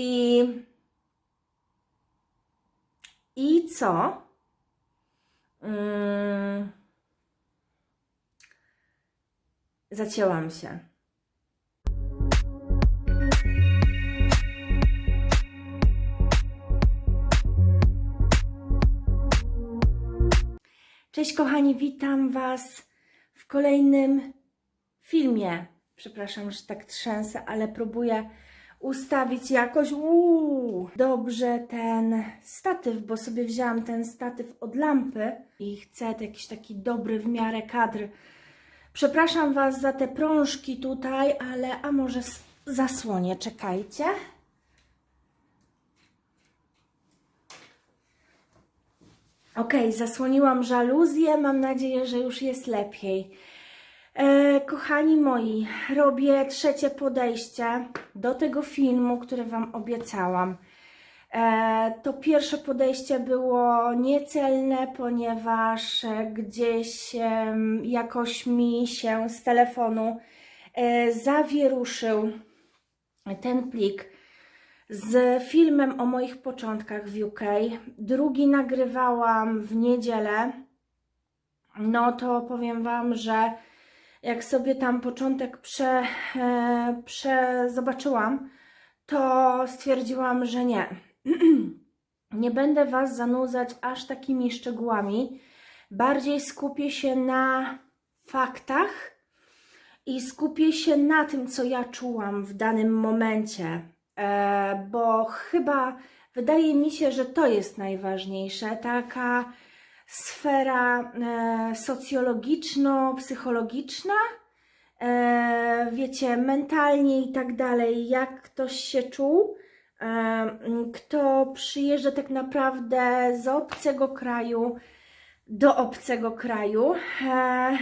I, i co? Mm, zacięłam się. Cześć kochani, witam Was w kolejnym filmie. Przepraszam, że tak trzęsę, ale próbuję ustawić jakoś uuu, dobrze ten statyw, bo sobie wzięłam ten statyw od lampy i chcę jakiś taki dobry w miarę kadr. Przepraszam Was za te prążki tutaj, ale a może zasłonię, czekajcie. Ok, zasłoniłam żaluzję. Mam nadzieję, że już jest lepiej. E, kochani moi, robię trzecie podejście do tego filmu, które Wam obiecałam. E, to pierwsze podejście było niecelne, ponieważ e, gdzieś jakoś mi się z telefonu zawieruszył ten plik z filmem o moich początkach w UK. Drugi nagrywałam w niedzielę. No to powiem Wam, że jak sobie tam początek prze, e, prze zobaczyłam, to stwierdziłam, że nie. nie będę Was zanudzać aż takimi szczegółami. Bardziej skupię się na faktach i skupię się na tym, co ja czułam w danym momencie, e, bo chyba wydaje mi się, że to jest najważniejsze. Taka sfera e, socjologiczno-psychologiczna, e, wiecie, mentalnie i tak dalej, jak ktoś się czuł, e, kto przyjeżdża tak naprawdę z obcego kraju do obcego kraju. E,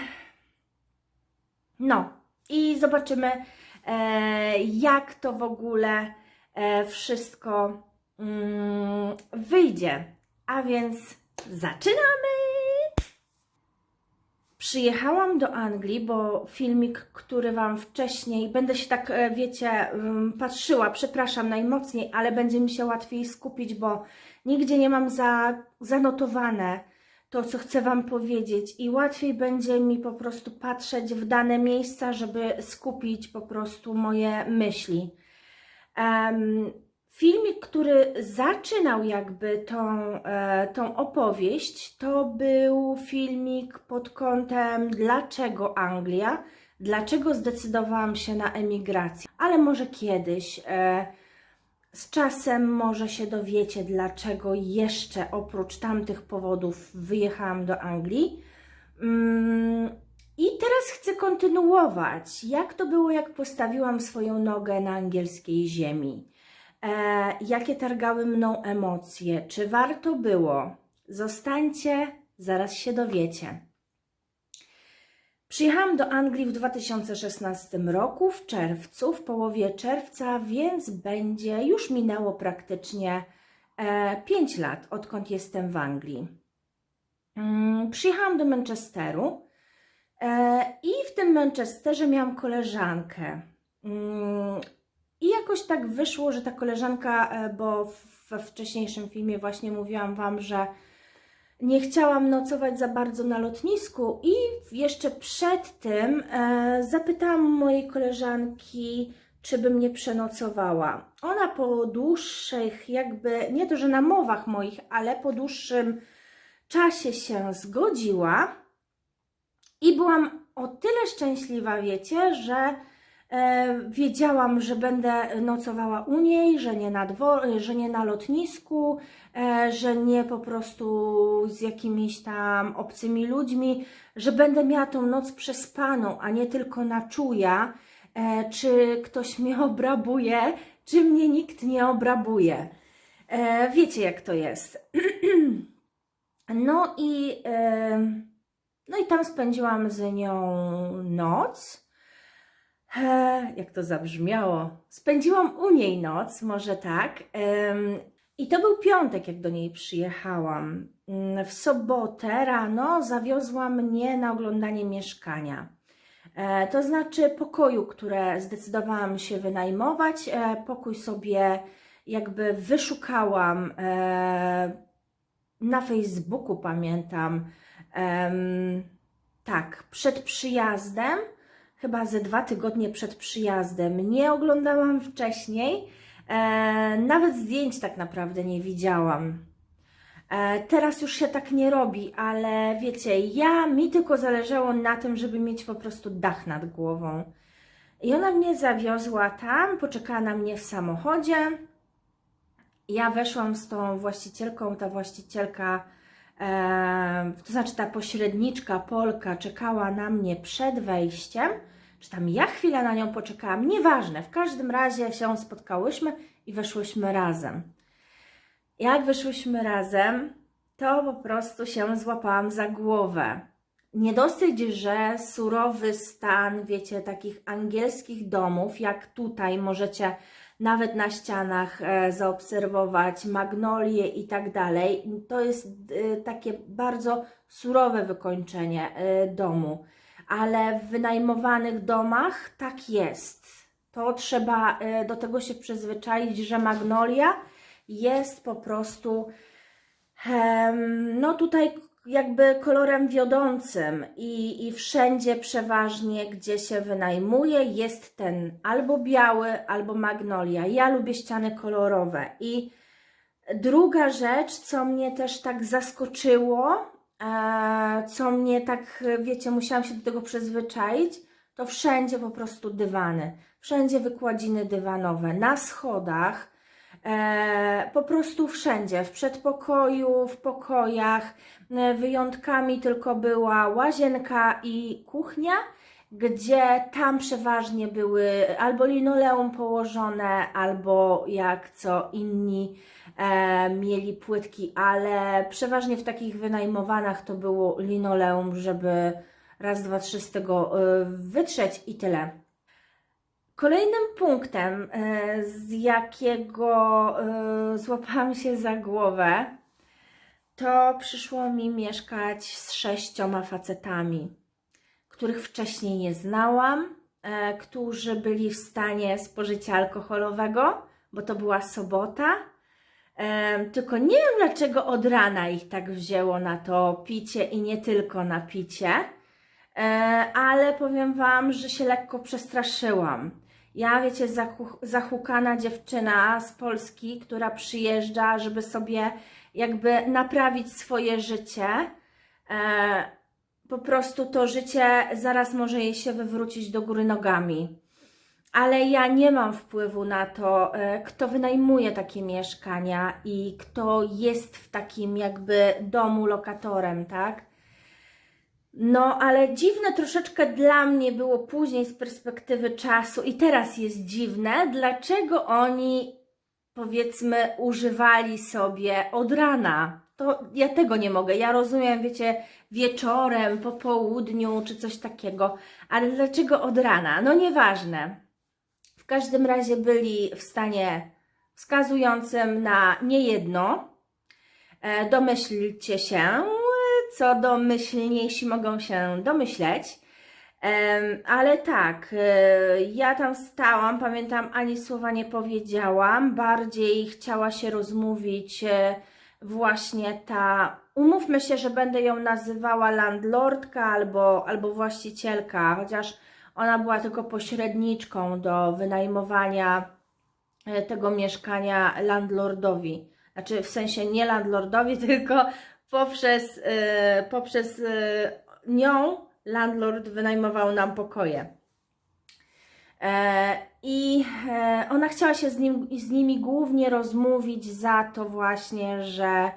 no i zobaczymy, e, jak to w ogóle e, wszystko mm, wyjdzie. A więc zaczynamy! Przyjechałam do Anglii, bo filmik, który Wam wcześniej, będę się tak, e, wiecie, ym, patrzyła, przepraszam najmocniej, ale będzie mi się łatwiej skupić, bo nigdzie nie mam za, zanotowane to, co chcę Wam powiedzieć i łatwiej będzie mi po prostu patrzeć w dane miejsca, żeby skupić po prostu moje myśli. Filmik, który zaczynał jakby tą, e, tą opowieść, to był filmik pod kątem dlaczego Anglia, dlaczego zdecydowałam się na emigrację, ale może kiedyś. E, z czasem może się dowiecie, dlaczego jeszcze oprócz tamtych powodów wyjechałam do Anglii. Mm, I teraz chcę kontynuować, jak to było, jak postawiłam swoją nogę na angielskiej ziemi. E, jakie targały mną emocje? Czy warto było? Zostańcie, zaraz się dowiecie. Przyjechałam do Anglii w 2016 roku, w czerwcu, w połowie czerwca, więc będzie, już minęło praktycznie e, 5 lat, odkąd jestem w Anglii. Mm, przyjechałam do Manchesteru e, i w tym Manchesterze miałam koleżankę. Jakoś tak wyszło, że ta koleżanka, e, bo we wcześniejszym filmie właśnie mówiłam Wam, że nie chciałam nocować za bardzo na lotnisku i jeszcze przed tym e, zapytałam mojej koleżanki, czy by mnie przenocowała. Ona po dłuższych, jakby, nie to, że namowach moich, ale po dłuższym czasie się zgodziła i byłam o tyle szczęśliwa, wiecie, że wiedziałam, że będę nocowała u niej, że nie na, dwor- że nie na lotnisku, e, że nie po prostu z jakimiś tam obcymi ludźmi, że będę miała tą noc przespaną, a nie tylko na czuja, e, czy ktoś mnie obrabuje, czy mnie nikt nie obrabuje. E, wiecie, jak to jest. no i, e, no i tam spędziłam z nią noc. E, jak to zabrzmiało? Spędziłam u niej noc, może tak. I to był piątek, jak do niej przyjechałam. Mm, W sobotę rano zawiozła mnie na oglądanie mieszkania. E, To znaczy pokoju, które zdecydowałam się wynajmować. E, Pokój sobie jakby wyszukałam e, na Facebooku, pamiętam, tak, przed przyjazdem, chyba ze dwa tygodnie przed przyjazdem. Nie oglądałam wcześniej, e, nawet zdjęć tak naprawdę nie widziałam. E, Teraz już się tak nie robi, ale wiecie, ja mi tylko zależało na tym, żeby mieć po prostu dach nad głową. I ona mnie zawiozła tam, poczekała na mnie w samochodzie. Ja weszłam z tą właścicielką, ta właścicielka, to znaczy ta pośredniczka Polka czekała na mnie przed wejściem, czy tam ja chwilę na nią poczekałam, nieważne, w każdym razie się spotkałyśmy i weszłyśmy razem. Jak wyszłyśmy razem, to po prostu się złapałam za głowę. Nie dosyć, że surowy stan, wiecie, takich angielskich domów, jak tutaj możecie nawet na ścianach e, zaobserwować, magnolie i tak dalej, to jest e, takie bardzo surowe wykończenie e, domu. Ale w wynajmowanych domach tak jest. To trzeba do tego się przyzwyczaić, że magnolia jest po prostu no tutaj jakby kolorem wiodącym i, i wszędzie przeważnie, gdzie się wynajmuje, jest ten albo biały, albo magnolia. Ja lubię ściany kolorowe. I druga rzecz, co mnie też tak zaskoczyło, e, co mnie tak, wiecie, musiałam się do tego przyzwyczaić, to wszędzie po prostu dywany. Wszędzie wykładziny dywanowe, na schodach, po prostu wszędzie, w przedpokoju, w pokojach. E, Wyjątkami tylko była łazienka i kuchnia, gdzie tam przeważnie były albo linoleum położone, albo jak co inni e, mieli płytki, ale przeważnie w takich wynajmowanych to było linoleum, żeby raz, dwa, trzy z tego e, wytrzeć i tyle. Kolejnym punktem, e, z jakiego e, złapałam się za głowę, to przyszło mi mieszkać z sześcioma facetami, których wcześniej nie znałam, e, którzy byli w stanie spożycia alkoholowego, bo to była sobota. Tylko nie wiem dlaczego od rana ich tak wzięło na to picie i nie tylko na picie, ale powiem Wam, że się lekko przestraszyłam. Ja, wiecie, zahukana dziewczyna z Polski, która przyjeżdża, żeby sobie jakby naprawić swoje życie. E, po prostu to życie zaraz może jej się wywrócić do góry nogami. Ale ja nie mam wpływu na to, e, kto wynajmuje takie mieszkania i kto jest w takim jakby domu lokatorem, tak? No, ale dziwne troszeczkę dla mnie było później z perspektywy czasu i teraz jest dziwne, dlaczego oni powiedzmy używali sobie od rana. To ja tego nie mogę. Ja rozumiem, wiecie, wieczorem, po południu czy coś takiego, ale dlaczego od rana? No nieważne. W każdym razie byli w stanie wskazującym na niejedno. E, domyślcie się, co domyślniejsi mogą się domyśleć. Ale tak, e, ja tam stałam, pamiętam, ani słowa nie powiedziałam, bardziej chciała się rozmówić e, właśnie ta, umówmy się, że będę ją nazywała landlordka albo, albo właścicielka, chociaż ona była tylko pośredniczką do wynajmowania e, tego mieszkania landlordowi. Znaczy w sensie nie landlordowi, tylko poprzez, e, poprzez e, nią landlord wynajmował nam pokoje. E, I ona chciała się z, nim, z nimi głównie rozmówić za to właśnie, że,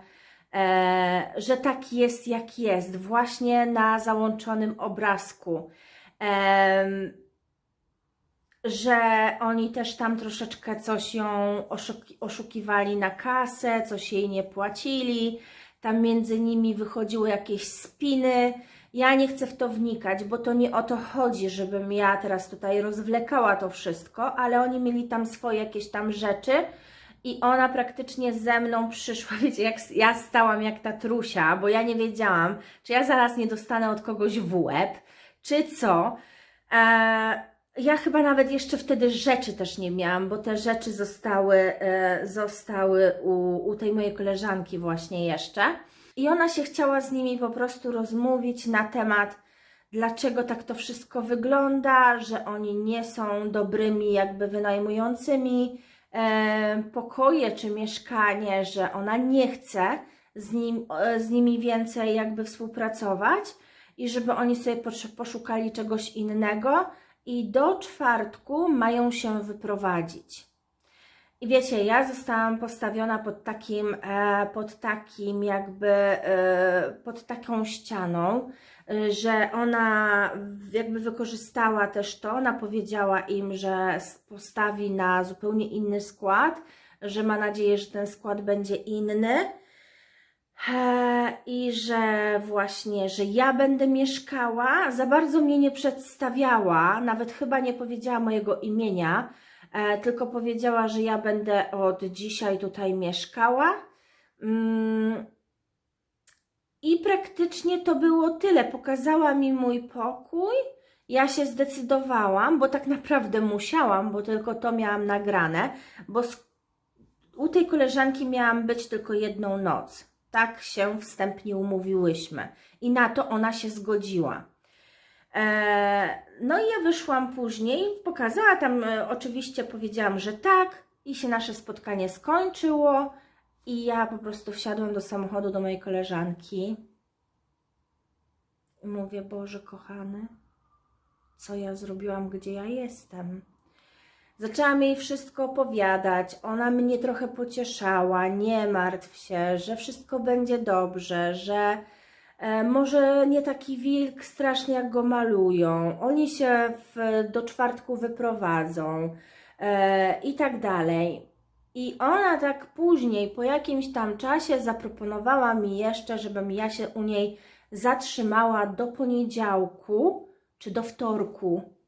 że tak jest jak jest, właśnie na załączonym obrazku. Że oni też tam troszeczkę coś ją oszuki- oszukiwali na kasę, coś jej nie płacili, tam między nimi wychodziły jakieś spiny. Ja nie chcę w to wnikać, bo to nie o to chodzi, żebym ja teraz tutaj rozwlekała to wszystko, ale oni mieli tam swoje jakieś tam rzeczy i ona praktycznie ze mną przyszła, wiecie, jak ja stałam jak ta trusia, bo ja nie wiedziałam, czy ja zaraz nie dostanę od kogoś w łeb, czy co. Eee, ja chyba nawet jeszcze wtedy rzeczy też nie miałam, bo te rzeczy zostały, e, zostały u, u tej mojej koleżanki właśnie jeszcze. I ona się chciała z nimi po prostu rozmówić na temat, dlaczego tak to wszystko wygląda, że oni nie są dobrymi jakby wynajmującymi e, pokoje czy mieszkanie, że ona nie chce z, nim, e, z nimi więcej jakby współpracować i żeby oni sobie posz- poszukali czegoś innego i do czwartku mają się wyprowadzić. I wiecie, ja zostałam postawiona pod takim, e, pod takim jakby, e, pod taką ścianą, e, że ona jakby wykorzystała też to, ona powiedziała im, że postawi na zupełnie inny skład, że ma nadzieję, że ten skład będzie inny. I że właśnie, że ja będę mieszkała, za bardzo mnie nie przedstawiała, nawet chyba nie powiedziała mojego imienia, e, tylko powiedziała, że ja będę od dzisiaj tutaj mieszkała. Mm, I praktycznie to było tyle. Pokazała mi mój pokój. Ja się zdecydowałam, bo tak naprawdę musiałam, bo tylko to miałam nagrane, bo u tej koleżanki miałam być tylko jedną noc. Tak się wstępnie umówiłyśmy. I na to ona się zgodziła. E, no i ja wyszłam później, pokazała tam, e, oczywiście powiedziałam, że tak, i się nasze spotkanie skończyło. I ja po prostu wsiadłam do samochodu do mojej koleżanki. I mówię, Boże kochany, co ja zrobiłam, gdzie ja jestem? Zaczęłam jej wszystko opowiadać. Ona mnie trochę pocieszała. Nie martw się, że wszystko będzie dobrze, że e, może nie taki wilk straszny, jak go malują. Oni się w, do czwartku wyprowadzą e, i tak dalej. I ona tak później, po jakimś tam czasie, zaproponowała mi jeszcze, żebym ja się u niej zatrzymała do poniedziałku czy do wtorku.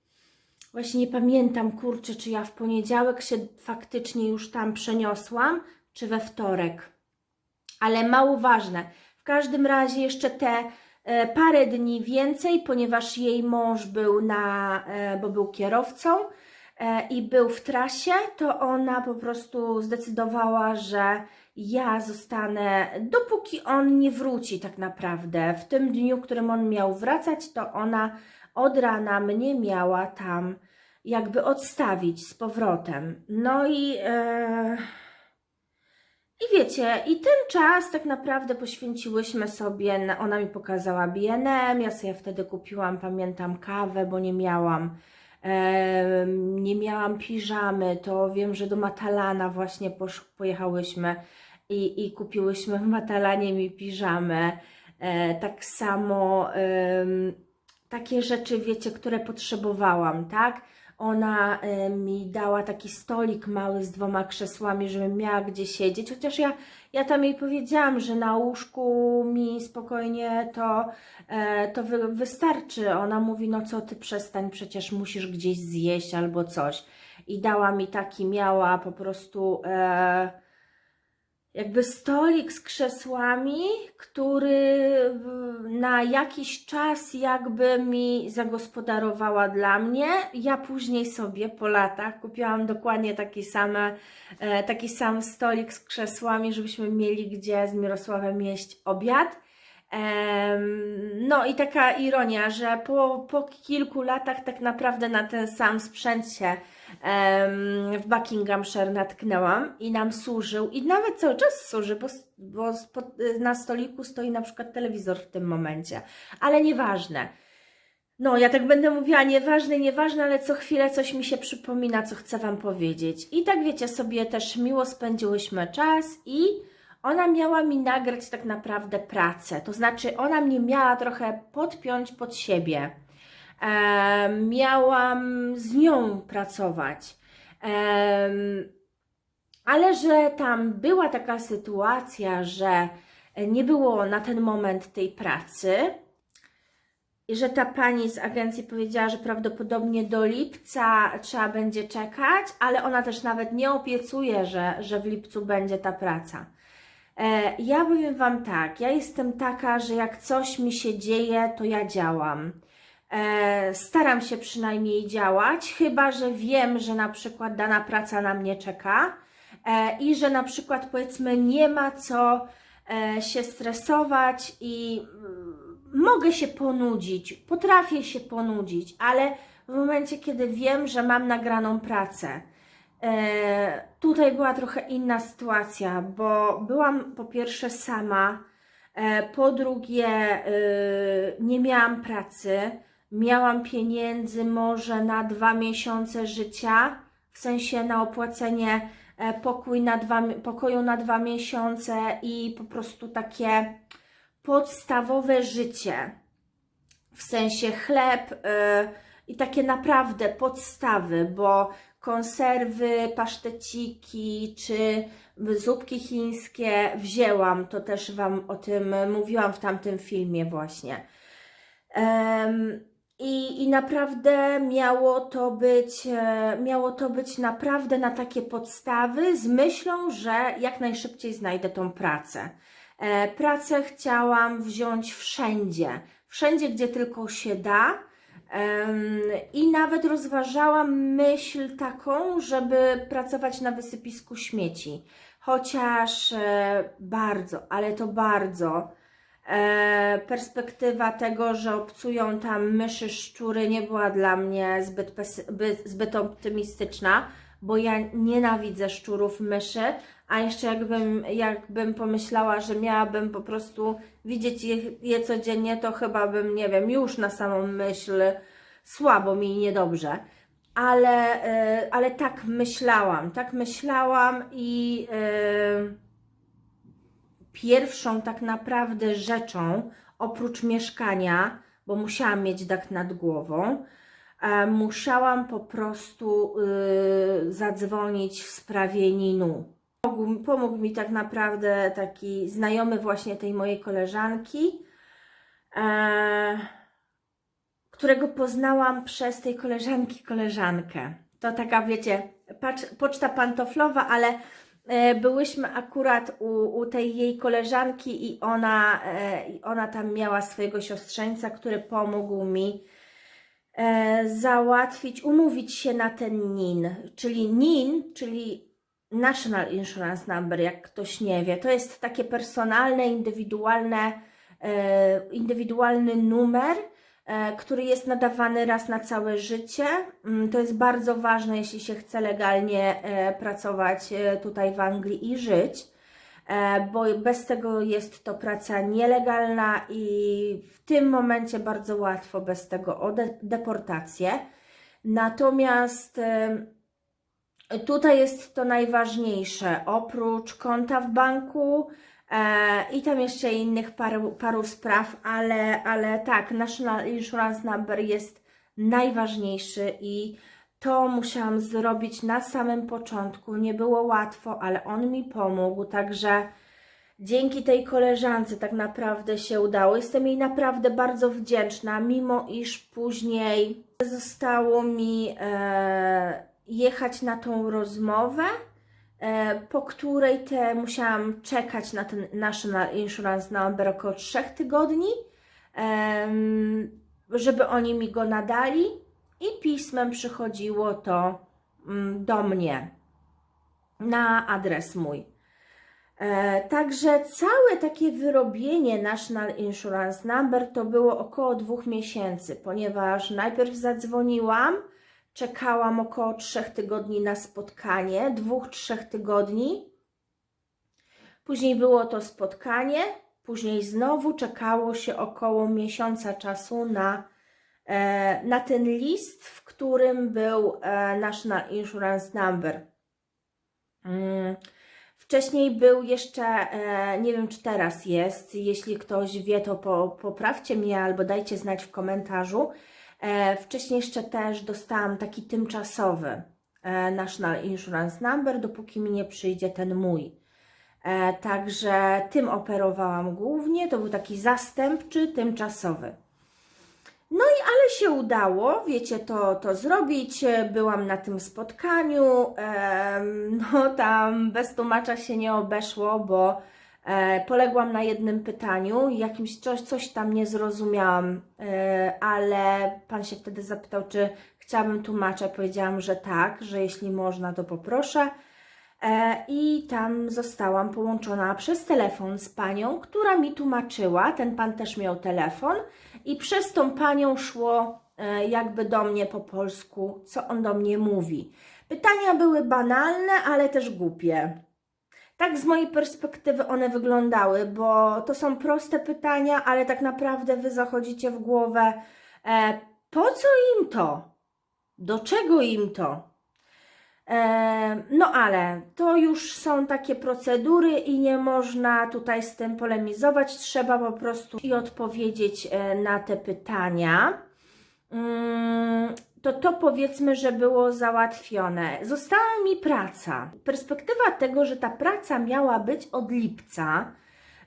Właśnie nie pamiętam, kurczę, czy ja w poniedziałek się faktycznie już tam przeniosłam, czy we wtorek. Ale mało ważne. W każdym razie jeszcze te e, parę dni więcej, ponieważ jej mąż był na, e, bo był kierowcą e, i był w trasie, to ona po prostu zdecydowała, że ja zostanę, dopóki on nie wróci tak naprawdę. W tym dniu, w którym on miał wracać, to ona od rana mnie miała tam jakby odstawić z powrotem. No i, e, i wiecie, i ten czas tak naprawdę poświęciłyśmy sobie, na- ona mi pokazała BNM, ja sobie wtedy kupiłam, pamiętam, kawę, bo nie miałam. em, nie miałam piżamy, to wiem, że do Matalana właśnie posz, pojechałyśmy i, i kupiłyśmy w Matalanie mi piżamę. E, tak samo em, takie rzeczy, wiecie, które potrzebowałam, tak? Ona mi dała taki stolik mały z dwoma krzesłami, żebym miała gdzie siedzieć, chociaż ja, ja tam jej powiedziałam, że na łóżku mi spokojnie to, e, to wy, wystarczy. Ona mówi, no co ty przestań, przecież musisz gdzieś zjeść albo coś. I dała mi taki, miała po prostu... E, jakby stolik z krzesłami, który na jakiś czas jakby mi zagospodarowała dla mnie. Ja później sobie po latach kupiłam dokładnie taki, same, e, taki sam stolik z krzesłami, żebyśmy mieli gdzie z Mirosławem jeść obiad. No i taka ironia, że po, po kilku latach tak naprawdę na ten sam sprzęt się w Buckinghamshire natknęłam i nam służył i nawet cały czas służy, bo, bo na stoliku stoi na przykład telewizor w tym momencie, ale nieważne. No, ja tak będę mówiła, nieważne, nieważne, ale co chwilę coś mi się przypomina, co chcę Wam powiedzieć. I tak wiecie, sobie też miło spędziłyśmy czas i ona miała mi nagrać tak naprawdę pracę. To znaczy, ona mnie miała trochę podpiąć pod siebie. E, miałam z nią pracować. Em, ale że tam była taka sytuacja, że nie było na ten moment tej pracy i że ta pani z agencji powiedziała, że prawdopodobnie do lipca trzeba będzie czekać, ale ona też nawet nie obiecuje, że, że w lipcu będzie ta praca. E, ja powiem Wam tak, ja jestem taka, że jak coś mi się dzieje, to ja działam. E, staram się przynajmniej działać, chyba że wiem, że na przykład dana praca na mnie czeka e, i że na przykład powiedzmy nie ma co e, się stresować i mm, mogę się ponudzić, potrafię się ponudzić, ale w momencie, kiedy wiem, że mam nagraną pracę, tutaj była trochę inna sytuacja, bo byłam po pierwsze sama, po drugie e, nie miałam pracy, miałam pieniędzy może na dwa miesiące życia, w sensie na opłacenie e, pokój na dwa, pokoju na dwa miesiące i po prostu takie podstawowe życie. W sensie chleb y, i takie naprawdę podstawy, bo konserwy, paszteciki czy zupki chińskie wzięłam, to też Wam o tym mówiłam w tamtym filmie właśnie. Em, i, I naprawdę miało to być, e, miało to być naprawdę na takie podstawy z myślą, że jak najszybciej znajdę tą pracę. E, pracę chciałam wziąć wszędzie, wszędzie, gdzie tylko się da. I nawet rozważałam myśl taką, żeby pracować na wysypisku śmieci. Chociaż e, bardzo, ale to bardzo perspektywa tego, że obcują tam myszy, szczury nie była dla mnie zbyt, zbyt optymistyczna, bo ja nienawidzę szczurów, myszy, a jeszcze jakbym, jakbym pomyślała, że miałabym po prostu widzieć je, je codziennie, to chyba bym, nie wiem, już na samą myśl słabo mi i niedobrze. Ale, e, ale tak myślałam, tak myślałam i e, pierwszą tak naprawdę rzeczą, oprócz mieszkania, bo musiałam mieć dach nad głową, e, musiałam po prostu y, zadzwonić w sprawie Ninu. Pomógł, pomógł mi tak naprawdę taki znajomy właśnie tej mojej koleżanki, e, którego poznałam przez tej koleżanki koleżankę. To taka, wiecie, poczta pantoflowa, ale byłyśmy akurat u, u tej jej koleżanki i ona, e, ona tam miała swojego siostrzeńca, który pomógł mi e, załatwić, umówić się na ten NIN, czyli NIN, czyli National Insurance Number, jak ktoś nie wie. To jest takie personalne, indywidualne, e, indywidualny numer, e, który jest nadawany raz na całe życie. Mm, To jest bardzo ważne, jeśli się chce legalnie e, pracować e, tutaj w Anglii i żyć, e, bo bez tego jest to praca nielegalna i w tym momencie bardzo łatwo bez tego o de- deportację. Natomiast Tutaj jest to najważniejsze, oprócz konta w banku e, i tam jeszcze innych paru, paru spraw, ale, ale tak, National Insurance Number jest najważniejszy i to musiałam zrobić na samym początku. Nie było łatwo, ale on mi pomógł, także dzięki tej koleżance tak naprawdę się udało. Jestem jej naprawdę bardzo wdzięczna, mimo iż później zostało mi e, jechać na tą rozmowę, e, po której te musiałam czekać na ten National Insurance Number około 3 tygodni, żeby oni mi go nadali i pismem przychodziło to mm, do mnie na adres mój. E, Także całe takie wyrobienie National Insurance Number to było około dwóch miesięcy, ponieważ najpierw zadzwoniłam, czekałam około trzech tygodni na spotkanie, dwóch, trzech tygodni. Później było to spotkanie, później znowu czekało się około miesiąca czasu na, e, na ten list, w którym był e, National Insurance Number. Mm. Wcześniej był jeszcze, e, nie wiem czy teraz jest, jeśli ktoś wie, to po, poprawcie mnie albo dajcie znać w komentarzu. E, wcześniej jeszcze też dostałam taki tymczasowy e, National Insurance Number, dopóki mi nie przyjdzie ten mój. E, także tym operowałam głównie, to był taki zastępczy, tymczasowy. No i ale się udało, wiecie, to, to zrobić. Byłam na tym spotkaniu. no tam bez tłumacza się nie obeszło, bo poległam na jednym pytaniu, jakimś coś, coś tam nie zrozumiałam, e, ale pan się wtedy zapytał, czy chciałabym tłumacza. Powiedziałam, że tak, że jeśli można, to poproszę. E, I tam zostałam połączona przez telefon z panią, która mi tłumaczyła. Ten pan też miał telefon, i przez tą panią szło e, jakby do mnie po polsku, co on do mnie mówi. Pytania były banalne, ale też głupie. Tak z mojej perspektywy one wyglądały, bo to są proste pytania, ale tak naprawdę wy zachodzicie w głowę, e, po co im to? Do czego im to? E, no ale to już są takie procedury i nie można tutaj z tym polemizować. Trzeba po prostu i odpowiedzieć e, na te pytania. Mm, to to powiedzmy, że było załatwione. Została mi praca. Perspektywa tego, że ta praca miała być od lipca,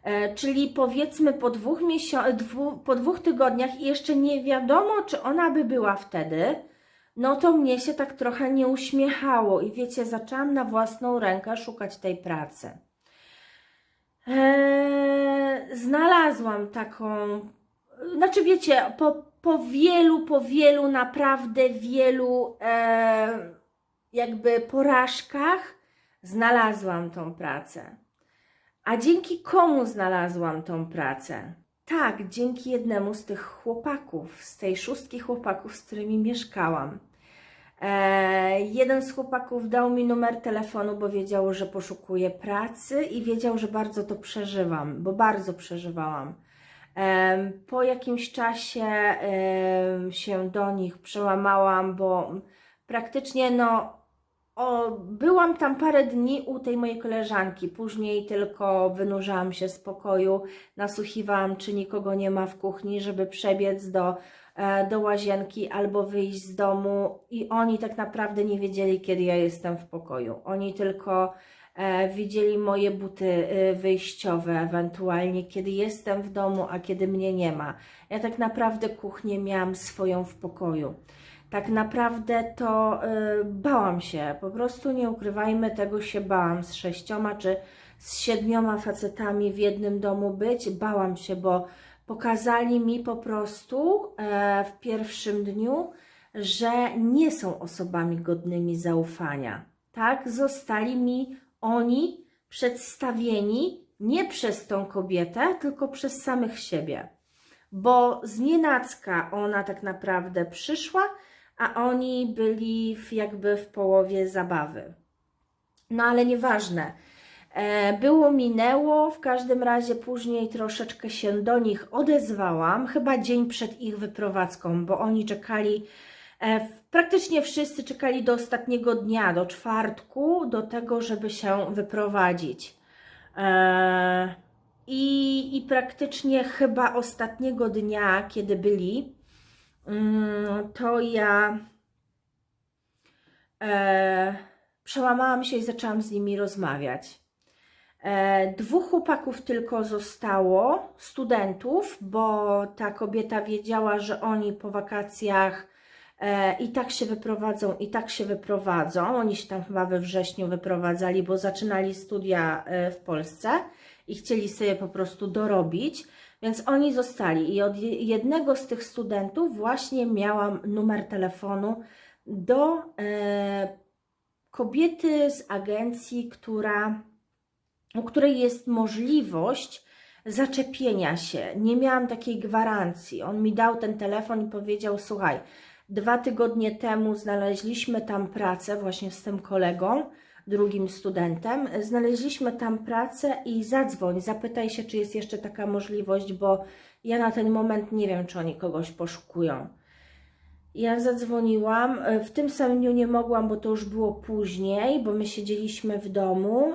e, czyli powiedzmy po dwóch, dwu, po dwóch tygodniach i jeszcze nie wiadomo, czy ona by była wtedy, no to mnie się tak trochę nie uśmiechało i wiecie, zaczęłam na własną rękę szukać tej pracy. Eee, znalazłam taką, znaczy wiecie, po, po wielu, po wielu, naprawdę wielu e, jakby porażkach znalazłam tą pracę. A dzięki komu znalazłam tą pracę? Tak, dzięki jednemu z tych chłopaków, z tej szóstki chłopaków, z którymi mieszkałam. E, jeden z chłopaków dał mi numer telefonu, bo wiedział, że poszukuję pracy i wiedział, że bardzo to przeżywam, bo bardzo przeżywałam. Po jakimś czasie się do nich przełamałam, bo praktycznie no, o, byłam tam parę dni u tej mojej koleżanki. Później tylko wynurzałam się z pokoju, nasłuchiwałam, czy nikogo nie ma w kuchni, żeby przebiec do, e, do łazienki albo wyjść z domu. I oni tak naprawdę nie wiedzieli, kiedy ja jestem w pokoju. Oni tylko widzieli moje buty e, wyjściowe, ewentualnie kiedy jestem w domu, a kiedy mnie nie ma. Ja tak naprawdę kuchnię miałam swoją w pokoju. Tak naprawdę to y, bałam się, po prostu nie ukrywajmy tego, się bałam z sześcioma czy z siedmioma facetami w jednym domu być. Bałam się, bo pokazali mi po prostu e, w pierwszym dniu, że nie są osobami godnymi zaufania. Tak, zostali mi oni przedstawieni nie przez tą kobietę, tylko przez samych siebie. Bo z nienacka ona tak naprawdę przyszła, a oni byli w, jakby w połowie zabawy. No ale nieważne. E, Było, minęło, w każdym razie później troszeczkę się do nich odezwałam, chyba dzień przed ich wyprowadzką, bo oni czekali, praktycznie wszyscy czekali do ostatniego dnia, do czwartku, do tego, żeby się wyprowadzić. E, I, I praktycznie chyba ostatniego dnia, kiedy byli, mm, to ja e, przełamałam się i zaczęłam z nimi rozmawiać. E, dwóch chłopaków tylko zostało, studentów, bo ta kobieta wiedziała, że oni po wakacjach e, i tak się wyprowadzą, i tak się wyprowadzą. Oni się tam chyba we wrześniu wyprowadzali, bo zaczynali studia e, w Polsce i chcieli sobie po prostu dorobić, więc oni zostali. I od je- jednego z tych studentów właśnie miałam numer telefonu do e, kobiety z agencji, która u której jest możliwość zaczepienia się. Nie miałam takiej gwarancji. On mi dał ten telefon i powiedział: Słuchaj, dwa tygodnie temu znaleźliśmy tam pracę, właśnie z tym kolegą, drugim studentem. Znaleźliśmy tam pracę i zadzwoń, zapytaj się, czy jest jeszcze taka możliwość, bo ja na ten moment nie wiem, czy oni kogoś poszukują. Ja zadzwoniłam. e, W tym samym dniu nie mogłam, bo to już było później, bo my siedzieliśmy w domu.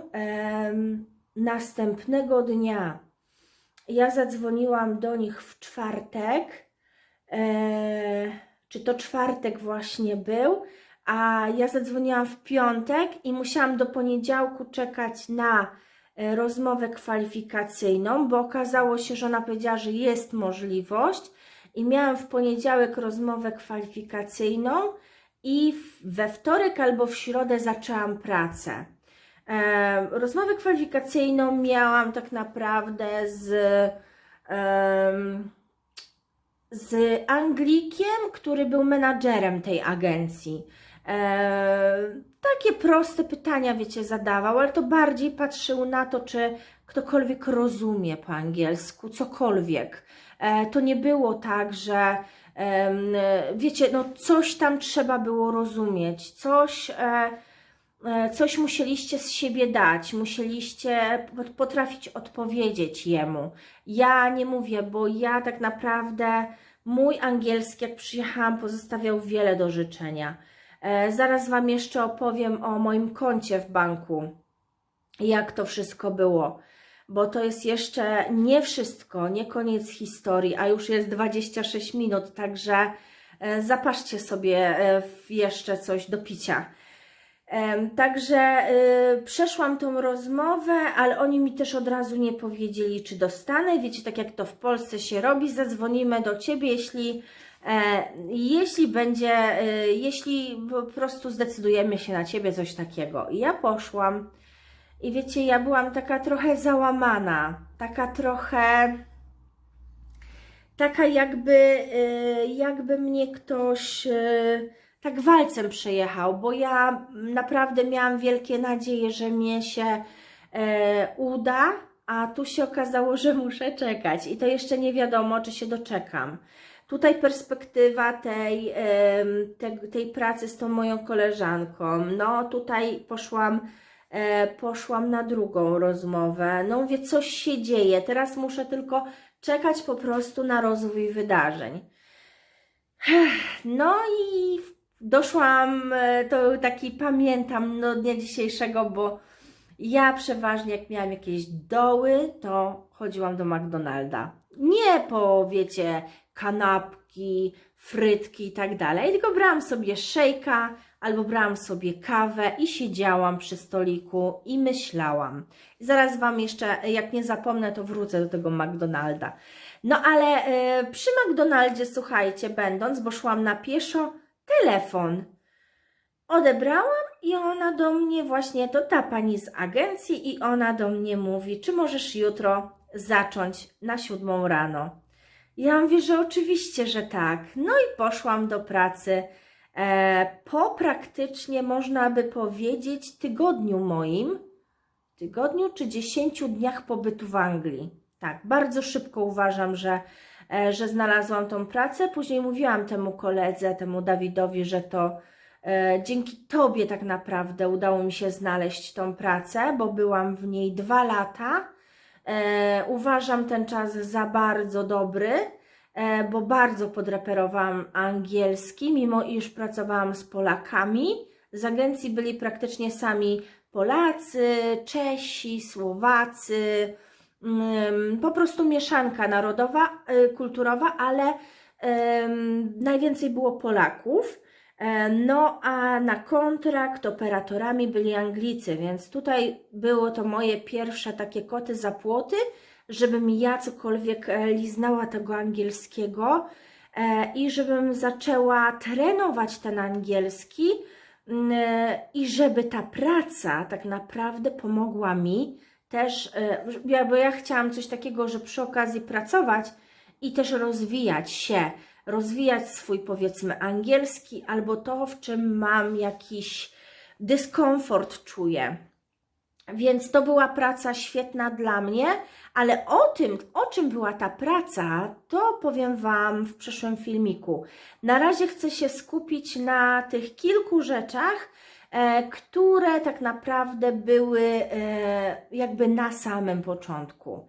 Następnego dnia ja zadzwoniłam do nich w czwartek. Czy to czwartek właśnie był? A ja zadzwoniłam w piątek i musiałam do poniedziałku czekać na e, rozmowę kwalifikacyjną, bo okazało się, że ona powiedziała, że jest możliwość i miałam w poniedziałek rozmowę kwalifikacyjną i we wtorek albo w środę zaczęłam pracę. E, rozmowę kwalifikacyjną miałam tak naprawdę z, z Anglikiem, który był menadżerem tej agencji. E, takie proste pytania, wiecie, zadawał, ale to bardziej patrzył na to, czy ktokolwiek rozumie po angielsku, cokolwiek. E, to nie było tak, że wiecie, no coś tam trzeba było rozumieć, coś, e, coś musieliście z siebie dać, musieliście pot- potrafić odpowiedzieć jemu. Ja nie mówię, bo ja tak naprawdę mój angielski, jak przyjechałam, pozostawiał wiele do życzenia. E, Zaraz Wam jeszcze opowiem o moim koncie w banku, jak to wszystko było, bo to jest jeszcze nie wszystko, nie koniec historii, a już jest 26 minut, także e, zapaszcie sobie e, jeszcze coś do picia. Także y, przeszłam tą rozmowę, ale oni mi też od razu nie powiedzieli, czy dostanę. Wiecie, tak jak to w Polsce się robi, zadzwonimy do ciebie, jeśli, e, jeśli będzie, e, jeśli po prostu zdecydujemy się na ciebie, coś takiego. I ja poszłam i wiecie, ja byłam taka trochę załamana, taka trochę taka jakby, y, jakby mnie ktoś y, tak walcem przejechał, bo ja naprawdę miałam wielkie nadzieje, że mnie się e, uda, a tu się okazało, że muszę czekać i to jeszcze nie wiadomo, czy się doczekam. Tutaj perspektywa tej, em, te, tej pracy z tą moją koleżanką. No tutaj poszłam, e, poszłam na drugą rozmowę. No mówię, coś się dzieje. Teraz muszę tylko czekać po prostu na rozwój wydarzeń. No i doszłam, e, to taki pamiętam no, dnia dzisiejszego, bo ja przeważnie jak miałam jakieś doły, to chodziłam do McDonalda. Nie po, wiecie, kanapki, frytki i tak dalej, tylko brałam sobie szejka albo brałam sobie kawę i siedziałam przy stoliku i myślałam. Zaraz Wam jeszcze, jak nie zapomnę, to wrócę do tego McDonalda. No ale e, przy McDonaldzie, słuchajcie, będąc, bo szłam na pieszo, telefon. Odebrałam i ona do mnie, właśnie to ta pani z agencji, i ona do mnie mówi, czy możesz jutro zacząć na siódmą rano. Ja mówię, że oczywiście, że tak. No i poszłam do pracy. E, po praktycznie, można by powiedzieć, tygodniu moim, tygodniu czy dziesięciu dniach pobytu w Anglii. Tak, bardzo szybko uważam, że, że znalazłam tą pracę. Później mówiłam temu koledze, temu Dawidowi, że to e, dzięki Tobie tak naprawdę udało mi się znaleźć tą pracę, bo byłam w niej dwa lata. E, uważam ten czas za bardzo dobry, e, bo bardzo podreperowałam angielski, mimo iż pracowałam z Polakami. Z agencji byli praktycznie sami Polacy, Czesi, Słowacy, po prostu mieszanka narodowa, y, kulturowa, ale najwięcej było Polaków. E, No a na kontrakt operatorami byli Anglicy, więc tutaj było to moje pierwsze takie koty za płoty, żebym ja cokolwiek e, liznała tego angielskiego e, i żebym zaczęła trenować ten angielski mm, i żeby ta praca tak naprawdę pomogła mi też, e, ja- bo ja chciałam coś takiego, że przy okazji pracować i też rozwijać się, rozwijać swój powiedzmy angielski albo to, w czym mam jakiś dyskomfort czuję. Więc to była praca świetna dla mnie, ale o tym, o czym była ta praca, to powiem Wam w przyszłym filmiku. Na razie chcę się skupić na tych kilku rzeczach, które tak naprawdę były e, jakby na samym początku.